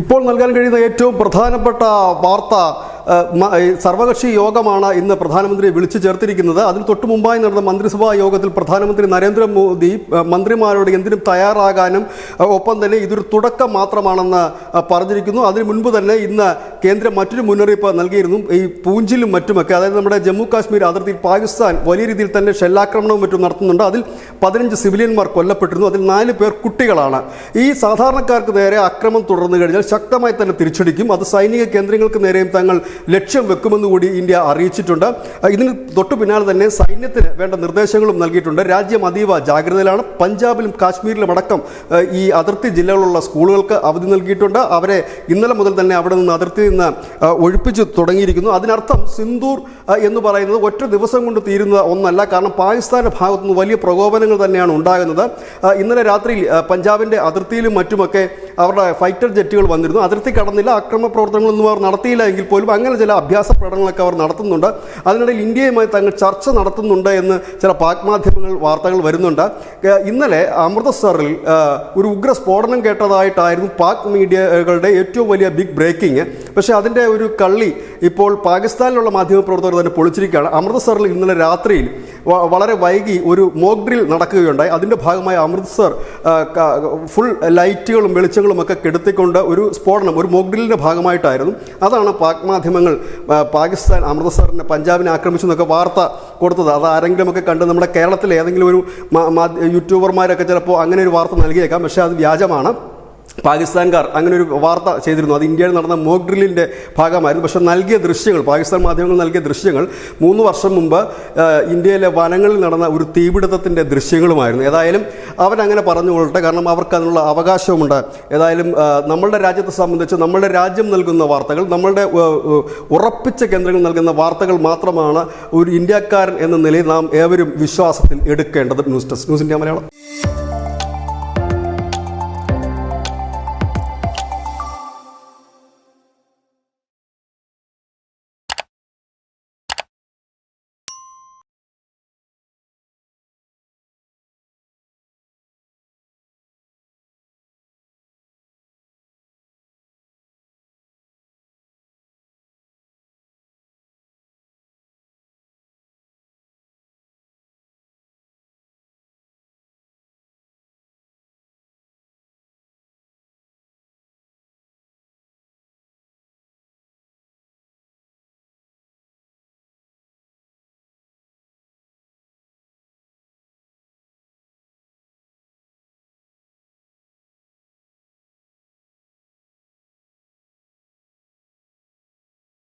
ഇപ്പോൾ നൽകാൻ കഴിയുന്ന ഏറ്റവും പ്രധാനപ്പെട്ട വാർത്ത സർവകക്ഷി യോഗമാണ് ഇന്ന് പ്രധാനമന്ത്രി വിളിച്ചു ചേർത്തിരിക്കുന്നത്. അതിന് തൊട്ടു മുമ്പായി നടന്ന മന്ത്രിസഭാ യോഗത്തിൽ പ്രധാനമന്ത്രി നരേന്ദ്രമോദി മന്ത്രിമാരോട് എന്തിനും തയ്യാറാകാനും ഒപ്പം തന്നെ ഇതൊരു തുടക്കം മാത്രമാണെന്ന് പറഞ്ഞിരിക്കുന്നു. അതിന് മുൻപ് തന്നെ ഇന്ന് കേന്ദ്രം മറ്റൊരു മുന്നറിയിപ്പ് നൽകിയിരുന്നു. ഈ പൂഞ്ചിലും മറ്റുമൊക്കെ അതായത് നമ്മുടെ ജമ്മു കാശ്മീർ അതിർത്തിയിൽ പാകിസ്ഥാൻ വലിയ രീതിയിൽ തന്നെ ഷെല്ലാക്രമണവും മറ്റും നടത്തുന്നുണ്ട്. അതിൽ പതിനഞ്ച് സിവിലിയന്മാർ കൊല്ലപ്പെട്ടിരുന്നു. അതിൽ നാല് പേർ കുട്ടികളാണ്. ഈ സാധാരണക്കാർക്ക് നേരെ അക്രമം തുടർന്നു കഴിഞ്ഞാൽ ശക്തമായി തന്നെ തിരിച്ചടിക്കും. അത് സൈനിക കേന്ദ്രങ്ങൾക്ക് നേരെയും തങ്ങൾ ലക്ഷ്യം വെക്കുമെന്ന് കൂടി ഇന്ത്യ അറിയിച്ചിട്ടുണ്ട്. ഇതിന് തൊട്ടു പിന്നാലെ തന്നെ സൈന്യത്തിന് വേണ്ട നിർദ്ദേശങ്ങളും നൽകിയിട്ടുണ്ട്. രാജ്യം അതീവ ജാഗ്രതയിലാണ്. പഞ്ചാബിലും കാശ്മീരിലും അടക്കം ഈ അതിർത്തി ജില്ലകളിലുള്ള സ്കൂളുകൾക്ക് അവധി നൽകിയിട്ടുണ്ട്. അവരെ ഇന്നലെ മുതൽ തന്നെ അവിടെ നിന്ന് അതിർത്തി നിന്ന് ഒഴിപ്പിച്ചു തുടങ്ങിയിരിക്കുന്നു. അതിനർത്ഥം സിന്ദൂർ എന്ന് പറയുന്നത് ഒറ്റ ദിവസം കൊണ്ട് തീരുന്ന ഒന്നല്ല. കാരണം പാകിസ്ഥാന്റെ ഭാഗത്തുനിന്ന് വലിയ വലിയ പ്രകോപനങ്ങൾ തന്നെയാണ് ഉണ്ടാകുന്നത്. ഇന്നലെ രാത്രിയിൽ പഞ്ചാബിന്റെ അതിർത്തിയിലും മറ്റുമൊക്കെ അവരുടെ ഫൈറ്റർ ജെറ്റുകൾ വന്നിരുന്നു. അതിർത്തി കടന്നില്ല അക്രമ പ്രവർത്തനങ്ങളൊന്നും അവർ നടത്തിയില്ല എങ്കിൽ പോലും അങ്ങനെ ചില അഭ്യാസ പ്രകടനങ്ങളൊക്കെ അവർ നടത്തുന്നുണ്ട്. അതിനിടയിൽ ഇന്ത്യയുമായി തങ്ങൾ ചർച്ച നടത്തുന്നുണ്ട് എന്ന് ചില പാക് മാധ്യമങ്ങൾ വാർത്തകൾ വരുന്നുണ്ട്. ഇന്നലെ അമൃതസറിൽ ഒരു ഉഗ്ര സ്ഫോടനം കേട്ടതായിട്ടായിരുന്നു പാക് മീഡിയകളുടെ ഏറ്റവും വലിയ ബിഗ് ബ്രേക്കിംഗ്. പക്ഷേ അതിന്റെ ഒരു കള്ളി ഇപ്പോൾ പാകിസ്ഥാനിലുള്ള മാധ്യമ പ്രവർത്തകർ തന്നെ പൊളിച്ചിരിക്കുകയാണ്. അമൃതസറിൽ ഇന്നലെ രാത്രിയിൽ വളരെ വൈകി ഒരു മോക്ക് ഡ്രിൽ നടക്കുകയുണ്ടായി. അതിന്റെ ഭാഗമായി അമൃത്സർ ഫുൾ ലൈറ്റുകളും വെളിച്ചങ്ങളും ഒക്കെ കെടുത്തിക്കൊണ്ട് ഒരു സ്ഫോടനം ഒരു മോക്ക് ഡ്രില്ലിന്റെ ഭാഗമായിട്ടായിരുന്നു. അതാണ് പാക് മാധ്യമങ്ങൾ പാകിസ്ഥാൻ അമൃത്സറിനെ പഞ്ചാബിനെ ആക്രമിച്ചു എന്നൊക്കെ വാർത്ത കൊടുത്തത്. അത് ആരെങ്കിലും ഒക്കെ കണ്ട് നമ്മുടെ കേരളത്തിലെ ഏതെങ്കിലും ഒരു യൂട്യൂബർമാരൊക്കെ ചിലപ്പോൾ അങ്ങനെ ഒരു വാർത്ത നൽകിയേക്കാം. പക്ഷേ അത് വ്യാജമാണ്. പാകിസ്ഥാൻകാർ അങ്ങനെ ഒരു വാർത്ത ചെയ്തിരുന്നു. അത് ഇന്ത്യയിൽ നടന്ന മോക്ക് ഡ്രില്ലിന്റെ ഭാഗമായിരുന്നു. പക്ഷേ നൽകിയ ദൃശ്യങ്ങൾ പാകിസ്ഥാൻ മാധ്യമങ്ങൾ നൽകിയ ദൃശ്യങ്ങൾ മൂന്ന് വർഷം മുമ്പ് ഇന്ത്യയിലെ വനങ്ങളിൽ നടന്ന ഒരു തീപിടുത്തത്തിന്റെ ദൃശ്യങ്ങളുമായിരുന്നു. ഏതായാലും അവരങ്ങനെ പറഞ്ഞുകൊള്ളട്ടെ കാരണം അവർക്ക് അതിനുള്ള അവകാശവുമുണ്ട്. ഏതായാലും നമ്മളുടെ രാജ്യത്തെ സംബന്ധിച്ച് നമ്മളുടെ രാജ്യം നൽകുന്ന വാർത്തകൾ നമ്മളുടെ ഉറപ്പിച്ച കേന്ദ്രങ്ങൾ നൽകുന്ന വാർത്തകൾ മാത്രമാണ് ഒരു ഇന്ത്യക്കാരൻ എന്ന നിലയിൽ നാം ഏവരും വിശ്വാസത്തിൽ എടുക്കേണ്ടത്. News desk news India Malayalam.